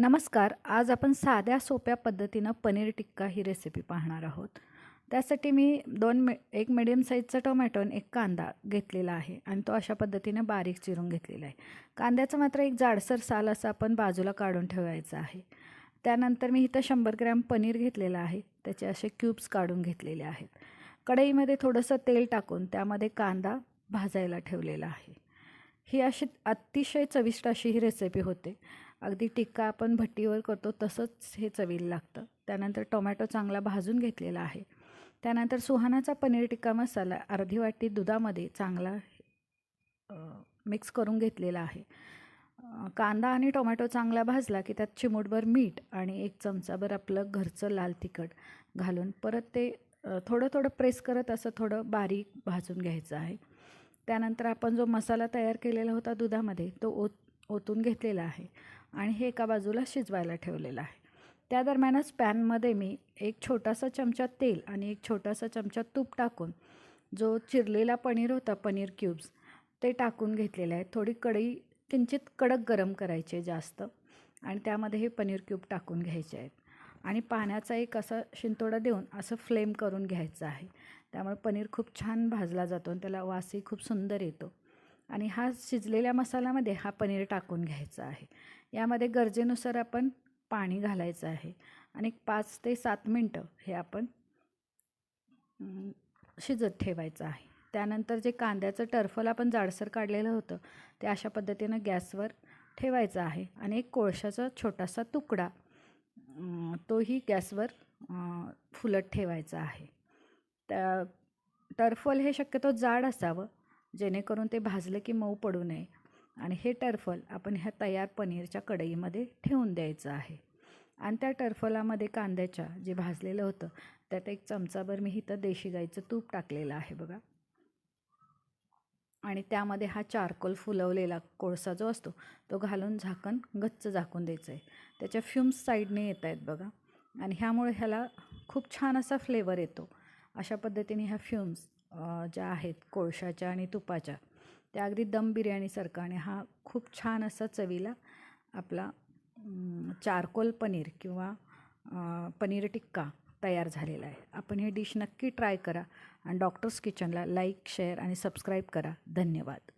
नमस्कार आज आपण साध्या सोप्या पद्धतीनं पनीर टिक्का ही रेसिपी पाहणार आहोत. त्यासाठी मी दोन मे एक मिडियम साईजचा टोमॅटो आणि एक कांदा घेतलेला आहे आणि तो अशा पद्धतीनं बारीक चिरून घेतलेला आहे. कांद्याचं मात्र एक जाडसर साल असं आपण बाजूला काढून ठेवायचं आहे. त्यानंतर मी इथं शंभर ग्रॅम पनीर घेतलेलं आहे. त्याचे असे क्यूब्स काढून घेतलेले आहेत. कढईमध्ये थोडंसं तेल टाकून त्यामध्ये कांदा भाजायला ठेवलेला आहे. ही अशी अतिशय चविष्ट अशी ही रेसिपी होते. अगदी टिक्का आपण भट्टीवर करतो तसंच हे चवीला लागतं. त्यानंतर टोमॅटो चांगला भाजून घेतलेला आहे. त्यानंतर सुहानाचा पनीर टिक्का मसाला अर्धी वाटी दुधामध्ये चांगला मिक्स करून घेतलेला आहे. कांदा आणि टोमॅटो चांगला भाजला की त्यात चिमूटभर मीठ आणि एक चमचाभर आपलं घरचं लाल तिखट घालून परत ते थोडं थोडं प्रेस करत असं थोडं बारीक भाजून घ्यायचं आहे. त्यानंतर आपण जो मसाला तयार केलेला होता दुधामध्ये तो ओत ओतून घेतलेला आहे. आणि हे एका बाजूला शिजवायला ठेवलेलं आहे. त्या दरम्यानच पॅनमध्ये मी एक छोटासा चमचा तेल आणि एक छोटासा चमचा तूप टाकून जो चिरलेला पनीर होता पनीर क्यूब्स ते टाकून घेतलेले आहे. थोडी कढई किंचित कडक गरम करायचे जास्त आणि त्यामध्ये हे पनीर क्यूब टाकून घ्यायचे आहेत. आणि पाण्याचा एक असा शिंतोडा देऊन असं फ्लेम करून घ्यायचं आहे. त्यामुळे पनीर खूप छान भाजला जातो आणि त्याला वासही खूप सुंदर येतो. आणि हा शिजलेल्या मसाल्यामध्ये हा पनीर टाकून घ्यायचा आहे. यामध्ये गरजेनुसार आपण पाणी घालायचं आहे. आणि पाच ते सात मिनटं हे आपण शिजत ठेवायचं आहे. त्यानंतर जे कांद्याचं टर्फल आपण जाडसर काढलेलं होतं ते अशा पद्धतीनं गॅसवर ठेवायचं आहे. आणि एक कोळशाचा छोटासा तुकडा तोही गॅसवर फुलत ठेवायचा आहे. त्या टर्फल हे शक्यतो जाड असावं जेणेकरून ते भाजलं की मऊ पडू नये. आणि हे टर्फल आपण ह्या तयार पनीरच्या कढईमध्ये ठेवून द्यायचं आहे. आणि त्या टर्फलामध्ये कांद्याच्या जे भाजलेलं होतं त्यात एक चमचाभर मी इथं देशी गाईचं तूप टाकलेलं आहे बघा. आणि त्यामध्ये हा चारकोल फुलवलेला कोळसा जो असतो तो घालून झाकण गच्च झाकून द्यायचं आहे. त्याच्या फ्युम्स साईडने येत आहेत बघा. आणि ह्यामुळे ह्याला खूप छान असा फ्लेवर येतो. अशा पद्धतीने ह्या फ्युम्स ज्या आहेत कोळशाच्या आणि तुपाच्या त्या अगदी दम बिर्याणीसारखा आणि हा खूप छान असा चवीला आपला चारकोल पनीर किंवा पनीर टिक्का तयार झालेला आहे. आपण ही डिश नक्की ट्राय करा आणि डॉक्टर्स किचनला लाईक शेअर आणि सबस्क्राईब करा. धन्यवाद.